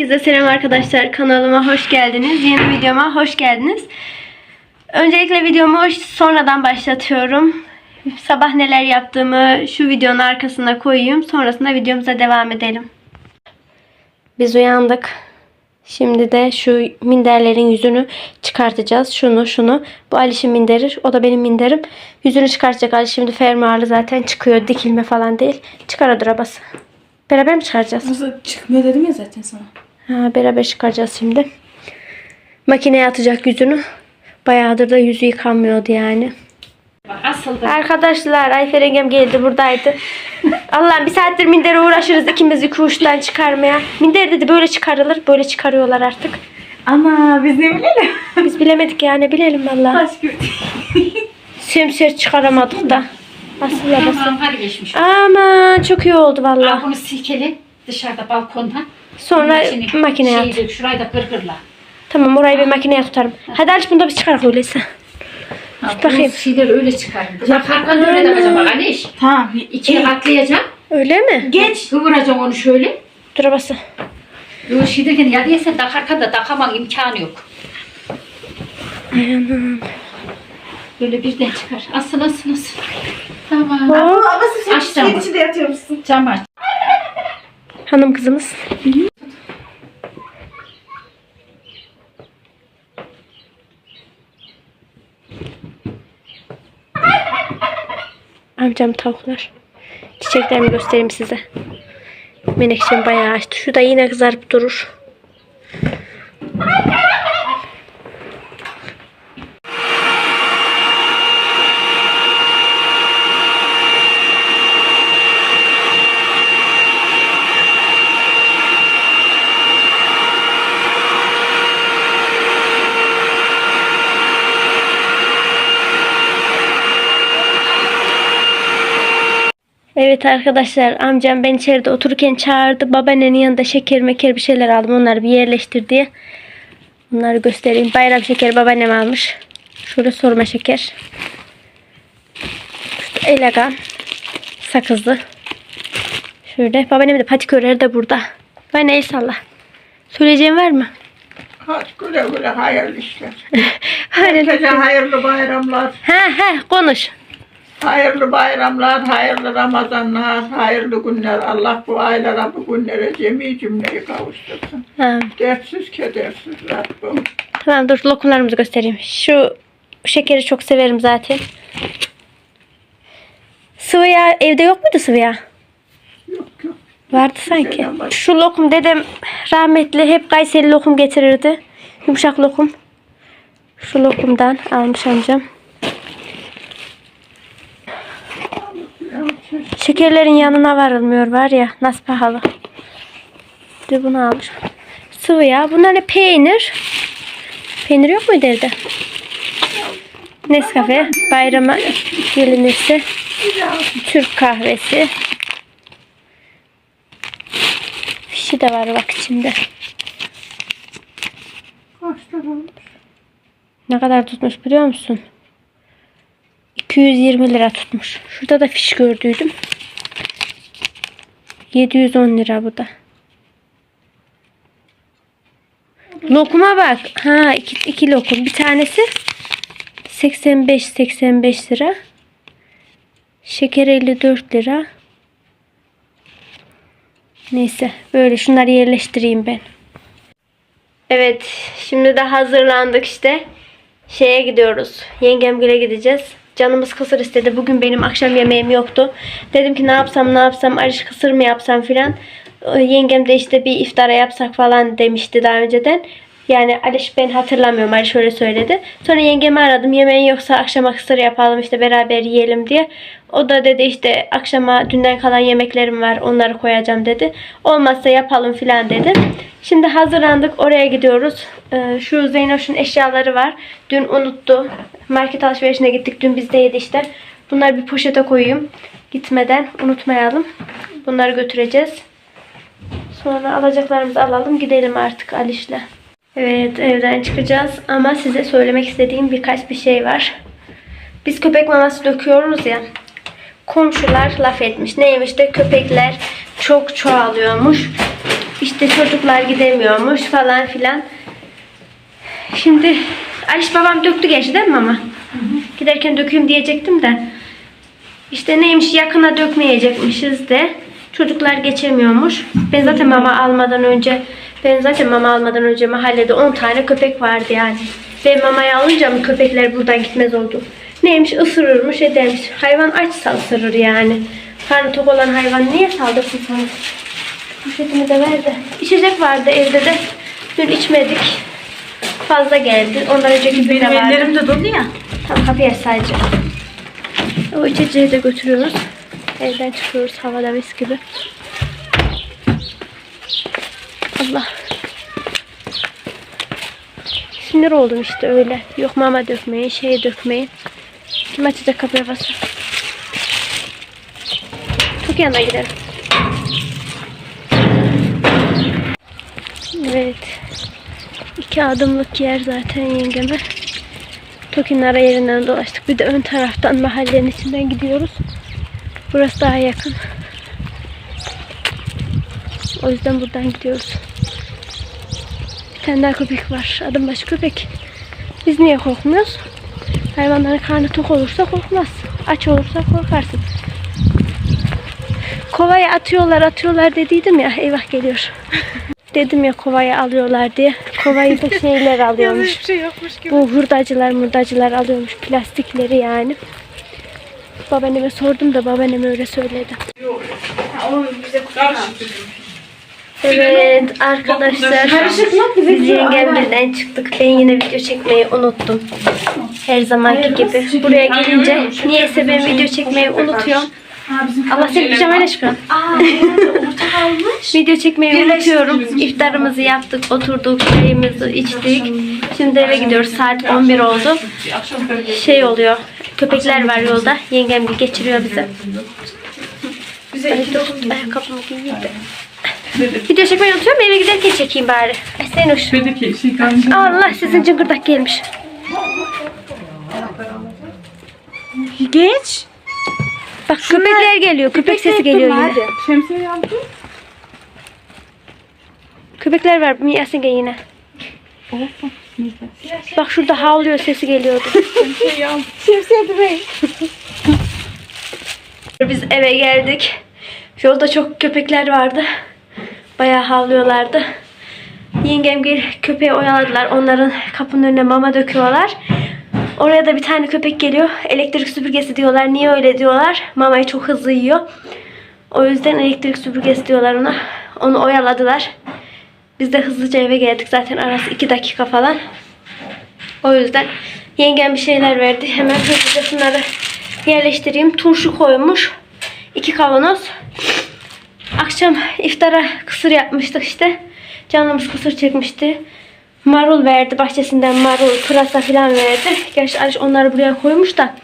Herkese selam arkadaşlar. Kanalıma hoş geldiniz. Yeni videoma hoş geldiniz. Öncelikle videomu sonradan başlatıyorum. Sabah neler yaptığımı şu videonun arkasına koyayım. Sonrasında videomuza devam edelim. Biz uyandık. Şimdi de şu minderlerin yüzünü çıkartacağız. Şunu şunu. Bu Aliş'in minderi. O da benim minderim. Yüzünü çıkartacak Ali şimdi fermuarlı zaten çıkıyor. Dikilme falan değil. Çıkar o arabası. Beraber mi çıkaracağız? Çıkmıyor dedim ya zaten sana. Ha, beraber çıkaracağız şimdi. Makineye atacak yüzünü. Bayağıdır da yüzü yıkanmıyordu yani. Asıl da Arkadaşlar Ayfer yengem geldi buradaydı. Allah'ım bir saattir mindere uğraşırız ikimiz iki uçtan çıkarmaya. Minder dedi böyle çıkarılır. Böyle çıkarıyorlar artık. Ana biz ne bilelim. Biz bilemedik yani bilelim vallahi. Aşkım. Semser çıkaramadık da. Asıl geçmiş. Aman çok iyi oldu Al vallahi. bunu silkele dışarıda balkonda. Sonra İçini makineye at. şeyde, Şurayı da gırgırla. Tamam orayı bir makineye tutarım. Hadi Aliş bunu da biz çıkarak öyleyse. Ha, bakayım. Bu şeyleri öyle çıkarın. Bak arkanı öyle yapacağım bak Aniş. Tamam. İçini atlayacağım. Öyle mi? Geç. Kıvıracağım onu şöyle. Dur babası. Yo şey derken ya diyesen takarken da takamak imkanı yok. Böyle birden çıkar. Asıl asıl asıl. Tamam. Hop. Babası sen Aç tamam. içinde yatıyormuşsun. Cam aç. Hanım kızımız. Amcam tavuklar. Çiçeklerimi göstereyim size. Menekşem bayağı açtı. Şu da yine kızarıp durur. Evet arkadaşlar amcam ben içeride otururken çağırdı. Babaannenin yanında şeker meker bir şeyler aldım. Onları bir yerleştir diye. Bunları göstereyim. Bayram şekeri babaannem almış. Şöyle sorma şeker. İşte elegan. Sakızlı. Şöyle. Babaannem de patikörleri de burada. Babaanne el salla. Söyleyeceğim var mı? Hadi güle güle hayırlı işler. Hayır. Herkese hayırlı bayramlar, Ha ha konuş. Hayırlı bayramlar, hayırlı Ramazanlar, hayırlı günler. Allah bu aylara, bu günlere cemi cümleyi kavuştursun. Ha, Dertsiz, kedersiz Rabbim. tamam dur lokumlarımızı göstereyim. Şu şekeri çok severim zaten. Sıvı yağ evde yok muydu sıvı yağ? Yok yok. Vardı sanki. Şu lokum dedem rahmetli hep Kayseri lokum getirirdi. Yumuşak lokum. Şu lokumdan almış amcam. Şekerlerin yanına varılmıyor var ya nasıl pahalı. De bunu almış. Sıvı yağ. Bunlar ne peynir? Peynir yok muydu evde? Nescafe. Bayrama gelinirse. Türk kahvesi. Fişi de var bak içinde. Ne kadar tutmuş biliyor musun? 220 lira tutmuş. Şurada da fiş gördüydüm. 710 lira bu da. Lokuma bak. Ha iki, iki lokum. Bir tanesi 85 85 lira. Şeker 54 lira. Neyse böyle şunları yerleştireyim ben. Evet şimdi de hazırlandık işte. Şeye gidiyoruz. Yengemgile gideceğiz. Canımız kısır istedi. Bugün benim akşam yemeğim yoktu. Dedim ki ne yapsam ne yapsam arış kısır mı yapsam filan. Ee, Yengem de işte bir iftara yapsak falan demişti daha önceden. Yani Aliş ben hatırlamıyorum. Aliş öyle söyledi. Sonra yengemi aradım. Yemeğin yoksa akşama kısır yapalım işte beraber yiyelim diye. O da dedi işte akşama dünden kalan yemeklerim var onları koyacağım dedi. Olmazsa yapalım filan dedi. Şimdi hazırlandık oraya gidiyoruz. Ee, şu Zeynoş'un eşyaları var. Dün unuttu. Market alışverişine gittik. Dün bizdeydi işte. Bunları bir poşete koyayım. Gitmeden unutmayalım. Bunları götüreceğiz. Sonra alacaklarımızı alalım. Gidelim artık Aliş'le. Evet evden çıkacağız ama size söylemek istediğim birkaç bir şey var. Biz köpek maması döküyoruz ya. Komşular laf etmiş. Neymiş de köpekler çok çoğalıyormuş. İşte çocuklar gidemiyormuş falan filan. Şimdi Aliş babam döktü gerçi değil mi mama? Giderken dökeyim diyecektim de. İşte neymiş yakına dökmeyecekmişiz de. Çocuklar geçemiyormuş. Ben zaten mama almadan önce ben zaten mama almadan önce mahallede 10 tane köpek vardı yani. Ben mamayı alınca mı köpekler buradan gitmez oldu. Neymiş ısırırmış edermiş. Hayvan açsa ısırır yani. Karnı tok olan hayvan niye saldırsın sana? Poşetimi de ver de. İçecek vardı evde de. Dün içmedik. Fazla geldi. Ondan önceki gün de vardı. ellerim de dolu ya. Tam kapıya sadece. O içeceği de götürüyoruz. Evden çıkıyoruz havada mis gibi. Allah. Sinir oldum işte öyle. Yok mama dökmeyin, şey dökmeyin. Kim açacak kapıya basıyor? Çok yanına gidelim. Evet. İki adımlık yer zaten yengeme. Tokinara yerinden dolaştık. Bir de ön taraftan mahallenin içinden gidiyoruz. Burası daha yakın. O yüzden buradan gidiyoruz. Bir tane daha köpek var. Adım başı köpek. Biz niye korkmuyoruz? Hayvanların karnı tok olursa korkmaz. Aç olursa korkarsın. Kovaya atıyorlar atıyorlar dediydim ya. Eyvah geliyor. Dedim ya kovaya alıyorlar diye. Kovayı da şeyler alıyormuş. Hiçbir şey yokmuş gibi. Bu hurdacılar murdacılar alıyormuş plastikleri yani. Babaanneme sordum da babaannem öyle söyledi. Onu bize Evet arkadaşlar Karışık mı? biz yengemlerden çıktık. Ben yine video çekmeyi unuttum. Her zamanki gibi. Buraya gelince niyeyse ben video çekmeyi unutuyorum. Allah seni pijamayla çıkıyor. Video çekmeyi unutuyorum. İftarımızı yaptık, oturduk, çayımızı içtik. Şimdi eve gidiyoruz. Saat 11 oldu. Şey oluyor. Köpekler var yolda. Yengem bir geçiriyor bizi. ayakkabımı giyeyim de. Video çekmeyi unutuyorum. Eve giderken çekeyim bari. Sen hoş. Şey. Allah sizin cıngırdak gelmiş. Geç. Bak köpekler geliyor. Köpek sesi geliyor yine. Şemsiye yaptım. Köpekler var. Yasin gel yine. Bak şurada havlıyor sesi geliyordu. Şemsiye durayım. Biz eve geldik. Yolda çok köpekler vardı. Bayağı havlıyorlardı. Yengem gel köpeği oyaladılar. Onların kapının önüne mama döküyorlar. Oraya da bir tane köpek geliyor. Elektrik süpürgesi diyorlar. Niye öyle diyorlar? Mamayı çok hızlı yiyor. O yüzden elektrik süpürgesi diyorlar ona. Onu oyaladılar. Biz de hızlıca eve geldik. Zaten arası 2 dakika falan. O yüzden yengem bir şeyler verdi. Hemen hızlıca şunları yerleştireyim. Turşu koymuş. İki kavanoz. Akşam iftara kısır yapmıştık işte. Canımız kısır çekmişti. Marul verdi. Bahçesinden marul, pırasa falan verdi. Gerçi Aliş onları buraya koymuş da.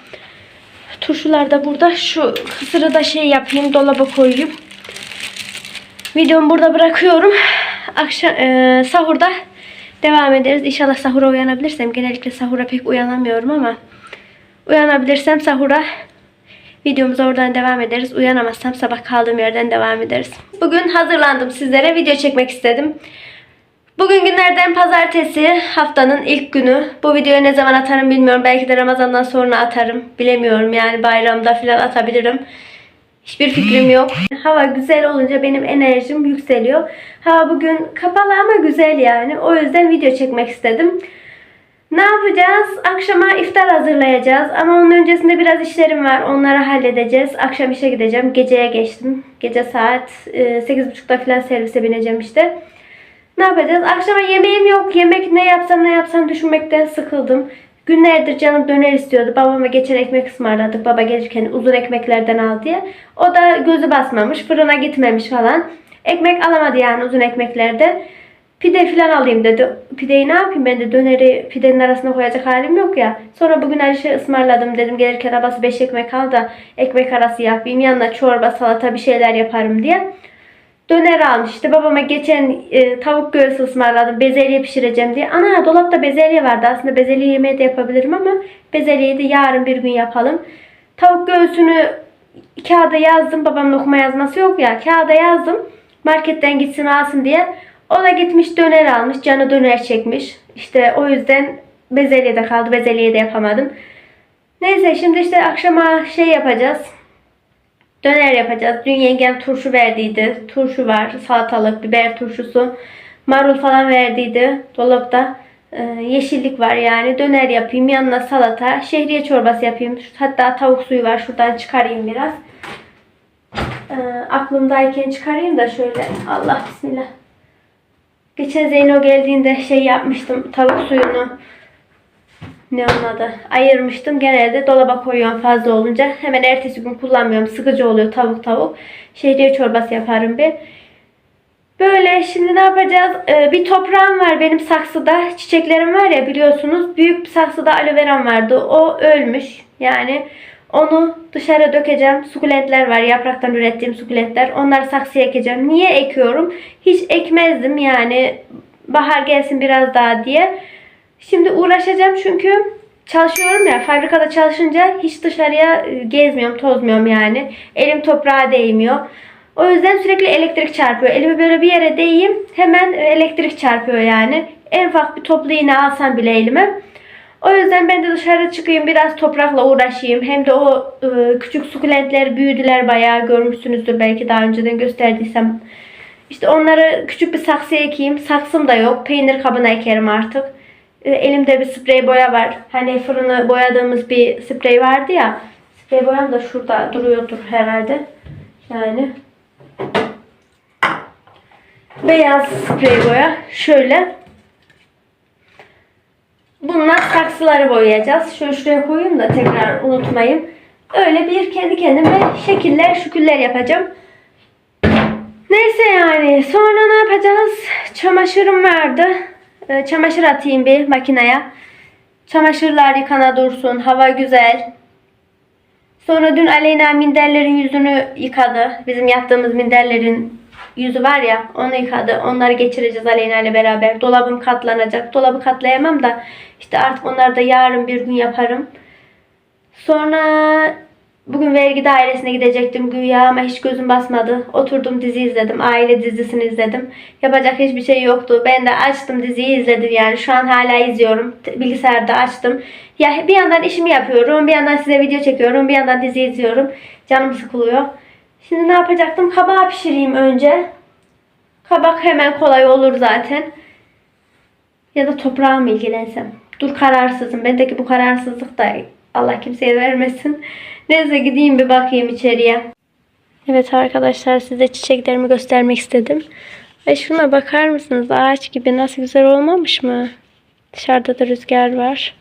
Turşular da burada. Şu kısırı da şey yapayım. Dolaba koyayım. Videomu burada bırakıyorum. Akşam e, sahurda devam ederiz. İnşallah sahura uyanabilirsem. Genellikle sahura pek uyanamıyorum ama uyanabilirsem sahura videomuza oradan devam ederiz. Uyanamazsam sabah kaldığım yerden devam ederiz. Bugün hazırlandım sizlere. Video çekmek istedim. Bugün günlerden pazartesi haftanın ilk günü. Bu videoyu ne zaman atarım bilmiyorum. Belki de Ramazan'dan sonra atarım. Bilemiyorum yani bayramda falan atabilirim. Hiçbir fikrim yok. Hava güzel olunca benim enerjim yükseliyor. Hava bugün kapalı ama güzel yani. O yüzden video çekmek istedim. Ne yapacağız? Akşama iftar hazırlayacağız. Ama onun öncesinde biraz işlerim var. Onları halledeceğiz. Akşam işe gideceğim. Geceye geçtim. Gece saat e, 8.30'da falan servise bineceğim işte. Ne yapacağız? Akşama yemeğim yok. Yemek ne yapsam ne yapsam düşünmekten sıkıldım. Günlerdir canım döner istiyordu. Babama geçen ekmek ısmarladık. Baba gelirken uzun ekmeklerden al diye. O da gözü basmamış. Fırına gitmemiş falan. Ekmek alamadı yani uzun ekmeklerde. Pide falan alayım dedi. Pideyi ne yapayım ben de döneri pidenin arasına koyacak halim yok ya. Sonra bugün Alişe ısmarladım dedim gelirken abası 5 ekmek al da ekmek arası yapayım. Yanına çorba salata bir şeyler yaparım diye. Döner almıştı. Babama geçen e, tavuk göğsü ısmarladım. Bezelye pişireceğim diye. Ana dolapta bezelye vardı. Aslında bezelye yemeği de yapabilirim ama bezelyeyi de yarın bir gün yapalım. Tavuk göğsünü kağıda yazdım. Babamın okuma yazması yok ya. Kağıda yazdım. Marketten gitsin alsın diye. O da gitmiş döner almış. Canı döner çekmiş. İşte o yüzden bezelye de kaldı. Bezelyeyi de yapamadım. Neyse şimdi işte akşama şey yapacağız. Döner yapacağız. Dün yengem turşu verdiydi. Turşu var. Salatalık, biber turşusu. Marul falan verdiydi. Dolapta. Ee, yeşillik var yani. Döner yapayım. Yanına salata. Şehriye çorbası yapayım. Hatta tavuk suyu var. Şuradan çıkarayım biraz. Ee, aklımdayken çıkarayım da şöyle. Allah bismillah. Geçen Zeyno geldiğinde şey yapmıştım. Tavuk suyunu ne onun adı? Ayırmıştım. Genelde dolaba koyuyorum fazla olunca. Hemen ertesi gün kullanmıyorum. Sıkıcı oluyor tavuk tavuk. Şehriye çorbası yaparım bir. Böyle şimdi ne yapacağız? Ee, bir toprağım var benim saksıda. Çiçeklerim var ya biliyorsunuz. Büyük bir saksıda aloe veram vardı. O ölmüş. Yani onu dışarı dökeceğim. Sukulentler var. Yapraktan ürettiğim sukulentler. Onları saksıya ekeceğim. Niye ekiyorum? Hiç ekmezdim yani. Bahar gelsin biraz daha diye. Şimdi uğraşacağım çünkü çalışıyorum ya fabrikada çalışınca hiç dışarıya e, gezmiyorum, tozmuyorum yani. Elim toprağa değmiyor. O yüzden sürekli elektrik çarpıyor. Elimi böyle bir yere değeyim hemen elektrik çarpıyor yani. En ufak bir toplu iğne alsam bile elime. O yüzden ben de dışarı çıkayım biraz toprakla uğraşayım. Hem de o e, küçük sukulentler büyüdüler bayağı görmüşsünüzdür belki daha önceden gösterdiysem. İşte onları küçük bir saksıya ekeyim. Saksım da yok. Peynir kabına ekerim artık. E, Elimde bir sprey boya var. Hani fırını boyadığımız bir sprey vardı ya. Sprey boyam da şurada duruyordur herhalde. Yani beyaz sprey boya. Şöyle. Bunlar saksıları boyayacağız. Şöyle şuraya koyayım da tekrar unutmayayım. Öyle bir kendi kendime şekiller şükürler yapacağım. Neyse yani. Sonra ne yapacağız? Çamaşırım vardı. Ee, Çamaşır atayım bir makineye. Çamaşırlar yıkana dursun. Hava güzel. Sonra dün Aleyna minderlerin yüzünü yıkadı. Bizim yaptığımız minderlerin yüzü var ya onu yıkadı. Onları geçireceğiz Aleyna ile beraber. Dolabım katlanacak. Dolabı katlayamam da işte artık onları da yarın bir gün yaparım. Sonra bugün vergi dairesine gidecektim güya ama hiç gözüm basmadı. Oturdum dizi izledim. Aile dizisini izledim. Yapacak hiçbir şey yoktu. Ben de açtım diziyi izledim yani. Şu an hala izliyorum. Bilgisayarda açtım. Ya bir yandan işimi yapıyorum. Bir yandan size video çekiyorum. Bir yandan dizi izliyorum. Canım sıkılıyor. Şimdi ne yapacaktım? Kabağı pişireyim önce. Kabak hemen kolay olur zaten. Ya da toprağa mı ilgilensem? Dur kararsızım. Bendeki bu kararsızlık da Allah kimseye vermesin. Neyse gideyim bir bakayım içeriye. Evet arkadaşlar size çiçeklerimi göstermek istedim. Ve şuna bakar mısınız? Ağaç gibi nasıl güzel olmamış mı? Dışarıda da rüzgar var.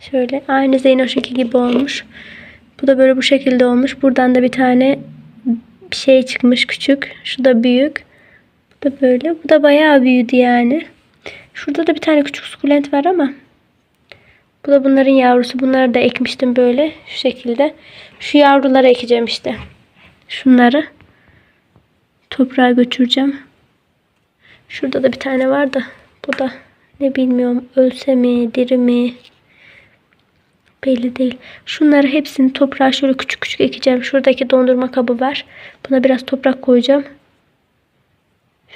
Şöyle aynı Zeynoş'unki gibi olmuş. Bu da böyle bu şekilde olmuş. Buradan da bir tane şey çıkmış küçük. Şu da büyük. Bu da böyle. Bu da bayağı büyüdü yani. Şurada da bir tane küçük sukulent var ama bu da bunların yavrusu. Bunları da ekmiştim böyle şu şekilde. Şu yavruları ekeceğim işte. Şunları toprağa götüreceğim. Şurada da bir tane var da bu da ne bilmiyorum ölse mi diri mi belli değil. Şunları hepsini toprağa şöyle küçük küçük ekeceğim. Şuradaki dondurma kabı var. Buna biraz toprak koyacağım.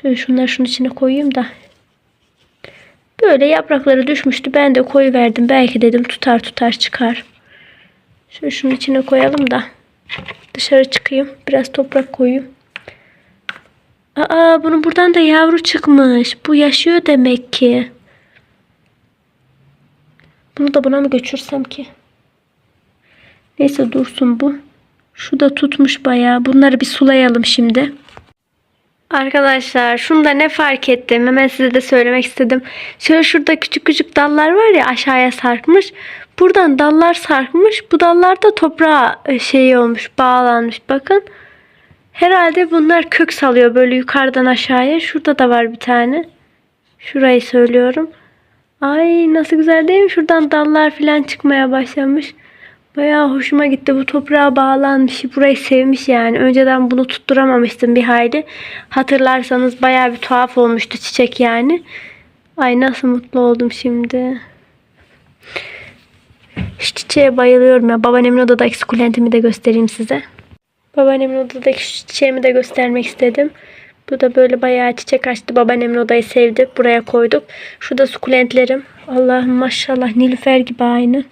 Şöyle şunları şunun içine koyayım da Böyle yaprakları düşmüştü. Ben de koyu verdim. Belki dedim tutar tutar çıkar. Şöyle şunun içine koyalım da dışarı çıkayım. Biraz toprak koyayım. Aa bunun buradan da yavru çıkmış. Bu yaşıyor demek ki. Bunu da buna mı götürsem ki? Neyse dursun bu. Şu da tutmuş bayağı. Bunları bir sulayalım şimdi. Arkadaşlar şunu da ne fark ettim hemen size de söylemek istedim. Şöyle şurada küçük küçük dallar var ya aşağıya sarkmış. Buradan dallar sarkmış. Bu dallar da toprağa e, şey olmuş bağlanmış bakın. Herhalde bunlar kök salıyor böyle yukarıdan aşağıya. Şurada da var bir tane. Şurayı söylüyorum. Ay nasıl güzel değil mi? Şuradan dallar falan çıkmaya başlamış. Bayağı hoşuma gitti. Bu toprağa bağlanmış. Burayı sevmiş yani. Önceden bunu tutturamamıştım bir hayli. Hatırlarsanız bayağı bir tuhaf olmuştu çiçek yani. Ay nasıl mutlu oldum şimdi. Şu çiçeğe bayılıyorum ya. Babaannemin odadaki sukulentimi de göstereyim size. Babaannemin odadaki şu çiçeğimi de göstermek istedim. Bu da böyle bayağı çiçek açtı. Babaannemin odayı sevdi. Buraya koyduk. Şurada sukulentlerim. Allah'ım maşallah Nilüfer gibi aynı.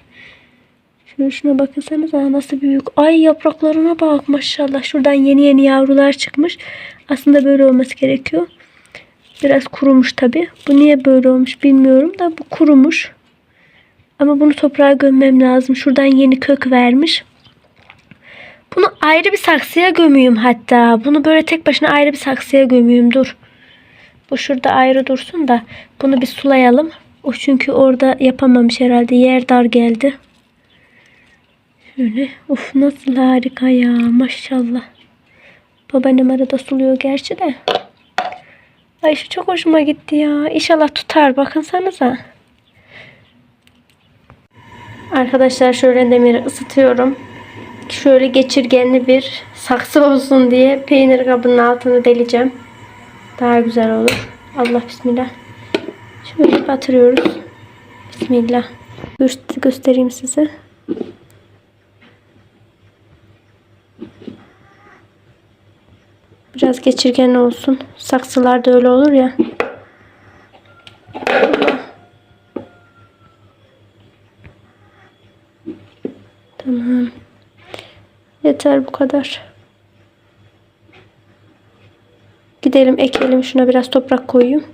Şuna, şuna bakınsanıza nasıl büyük. Ay yapraklarına bak maşallah. Şuradan yeni yeni yavrular çıkmış. Aslında böyle olması gerekiyor. Biraz kurumuş tabi. Bu niye böyle olmuş bilmiyorum da bu kurumuş. Ama bunu toprağa gömmem lazım. Şuradan yeni kök vermiş. Bunu ayrı bir saksıya gömüyüm hatta. Bunu böyle tek başına ayrı bir saksıya gömüyüm. Dur. Bu şurada ayrı dursun da bunu bir sulayalım. O çünkü orada yapamamış herhalde. Yer dar geldi. Şöyle. Of nasıl harika ya. Maşallah. Babaannem arada suluyor gerçi de. Ay şu çok hoşuma gitti ya. İnşallah tutar. Bakınsanıza. Arkadaşlar şöyle demiri ısıtıyorum. Şöyle geçirgenli bir saksı olsun diye peynir kabının altını deleceğim. Daha güzel olur. Allah bismillah. Şöyle batırıyoruz. Bismillah. Gö- göstereyim size. Biraz geçirgen olsun. Saksılarda öyle olur ya. Tamam. Yeter bu kadar. Gidelim ekelim. Şuna biraz toprak koyayım.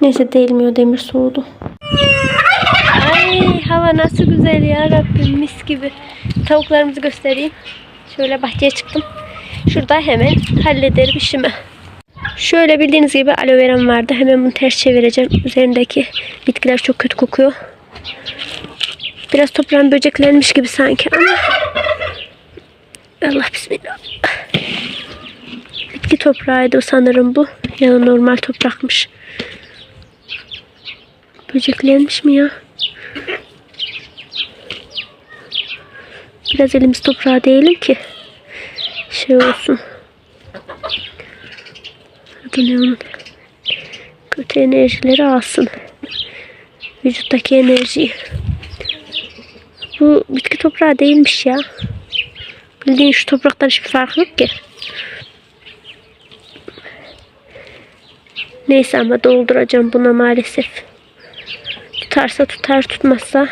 Neyse değilmiyor demir soğudu. Ay hava nasıl güzel ya Rabbim mis gibi. Tavuklarımızı göstereyim. Şöyle bahçeye çıktım. Şurada hemen hallederim işimi. Şöyle bildiğiniz gibi aloe veram vardı. Hemen bunu ters çevireceğim. Üzerindeki bitkiler çok kötü kokuyor. Biraz toprağın böceklenmiş gibi sanki ama Allah bismillah. Bitki toprağıydı sanırım bu. Ya da normal toprakmış. Böceklenmiş mi ya? Biraz elimiz toprağa değelim ki şey olsun. Adı ne onun? Kötü enerjileri alsın. Vücuttaki enerjiyi. Bu bitki toprağı değilmiş ya. Bildiğin şu topraktan hiçbir fark yok ki. Neyse ama dolduracağım buna maalesef. Tutarsa tutar tutmazsa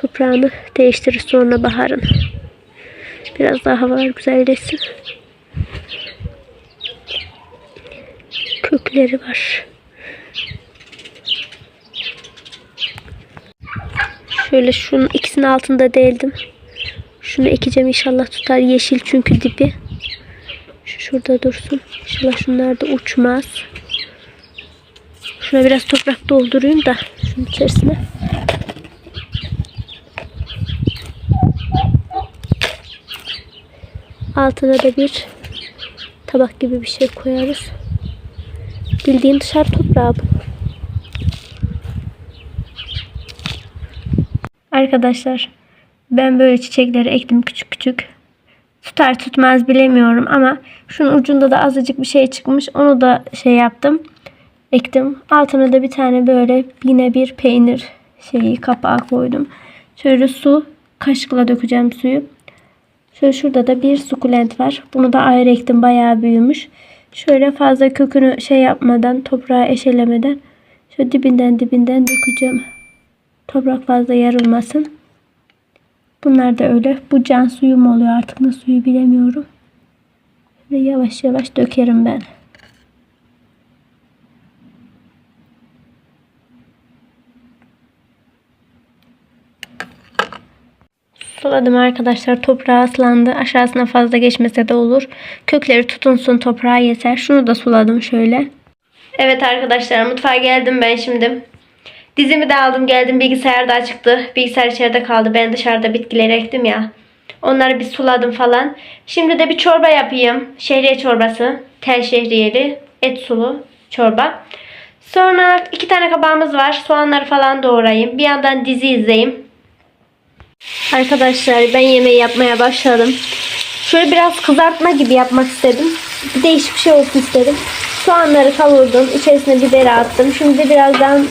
toprağını değiştirir sonra baharın. Biraz daha havalar güzelleşsin. Kökleri var. Şöyle şunun ikisinin altında deldim. Şunu ekeceğim inşallah tutar. Yeşil çünkü dibi. Şu şurada dursun. İnşallah şunlar da uçmaz. Şuna biraz toprak doldurayım da şunun içerisine. Altına da bir tabak gibi bir şey koyarız. Bildiğin dışarı toprağı bu. Arkadaşlar ben böyle çiçekleri ektim küçük küçük. Tutar tutmaz bilemiyorum ama şunun ucunda da azıcık bir şey çıkmış. Onu da şey yaptım. Ektim. Altına da bir tane böyle yine bir peynir şeyi kapağı koydum. Şöyle su kaşıkla dökeceğim suyu. Şöyle şurada da bir sukulent var. Bunu da ayrı ektim. Bayağı büyümüş. Şöyle fazla kökünü şey yapmadan, toprağa eşelemeden şöyle dibinden dibinden dökeceğim. Toprak fazla yarılmasın. Bunlar da öyle. Bu can suyu mu oluyor artık ne suyu bilemiyorum. Ve yavaş yavaş dökerim ben. Suladım arkadaşlar. Toprağı ıslandı. Aşağısına fazla geçmese de olur. Kökleri tutunsun toprağa yeter. Şunu da suladım şöyle. Evet arkadaşlar mutfağa geldim ben şimdi. Dizimi de aldım geldim bilgisayar da çıktı. Bilgisayar içeride kaldı. Ben dışarıda bitkileri ektim ya. Onları bir suladım falan. Şimdi de bir çorba yapayım. Şehriye çorbası. Tel şehriyeli. Et sulu çorba. Sonra iki tane kabağımız var. Soğanları falan doğrayayım. Bir yandan dizi izleyeyim. Arkadaşlar ben yemeği yapmaya başladım. Şöyle biraz kızartma gibi yapmak istedim. Bir değişik bir şey olsun istedim. Soğanları kavurdum. İçerisine biberi attım. Şimdi birazdan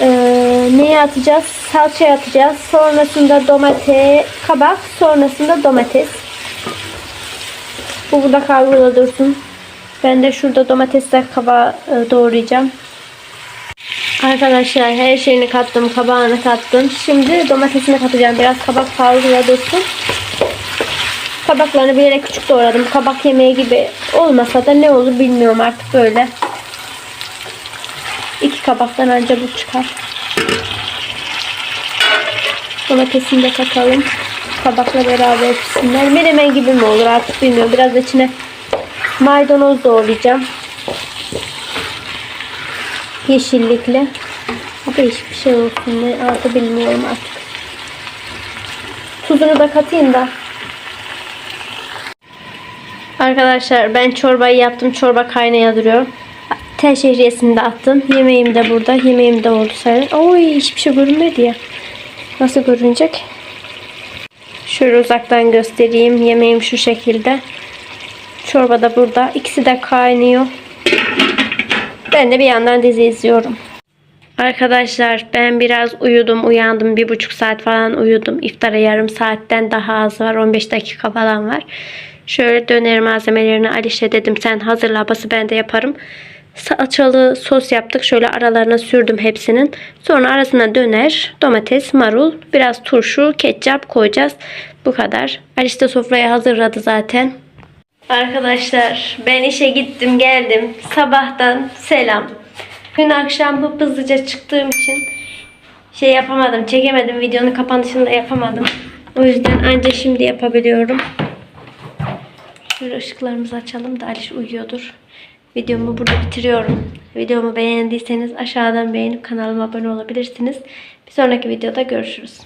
Ee, neyi atacağız? Salçaya atacağız. Sonrasında domates, kabak. Sonrasında domates. Bu burada kavrula dursun. Ben de şurada domatesle kabağı e, doğrayacağım. Arkadaşlar her şeyini kattım. Kabağını kattım. Şimdi domatesini katacağım. Biraz kabak kavrula dursun. Kabaklarını bilerek küçük doğradım. Kabak yemeği gibi olmasa da ne olur bilmiyorum artık böyle. İki kabaktan anca bu çıkar. Domatesini de katalım. Kabakla beraber pişsinler. Menemen gibi mi olur artık bilmiyorum. Biraz içine maydanoz doğrayacağım. Yeşillikle. Değişik bir şey olsun. Ne adı bilmiyorum artık. Tuzunu da katayım da. Arkadaşlar ben çorbayı yaptım. Çorba kaynaya duruyor. Tel şehriyesini de attım. Yemeğim de burada. Yemeğim de oldu sayılır. Oy hiçbir şey görünmedi ya. Nasıl görünecek? Şöyle uzaktan göstereyim. Yemeğim şu şekilde. Çorba da burada. İkisi de kaynıyor. Ben de bir yandan dizi izliyorum. Arkadaşlar ben biraz uyudum uyandım. Bir buçuk saat falan uyudum. İftara yarım saatten daha az var. 15 dakika falan var. Şöyle döner malzemelerini Alişe dedim sen hazırla bası ben de yaparım. Salçalı sos yaptık. Şöyle aralarına sürdüm hepsinin. Sonra arasına döner domates marul biraz turşu ketçap koyacağız. Bu kadar. Aliş de sofrayı hazırladı zaten Arkadaşlar ben işe gittim geldim sabahtan selam Dün akşam hıp hızlıca çıktığım için şey yapamadım, çekemedim. Videonun kapanışını da yapamadım. O yüzden anca şimdi yapabiliyorum. Şöyle ışıklarımızı açalım da Aliş uyuyordur. Videomu burada bitiriyorum. Videomu beğendiyseniz aşağıdan beğenip kanalıma abone olabilirsiniz. Bir sonraki videoda görüşürüz.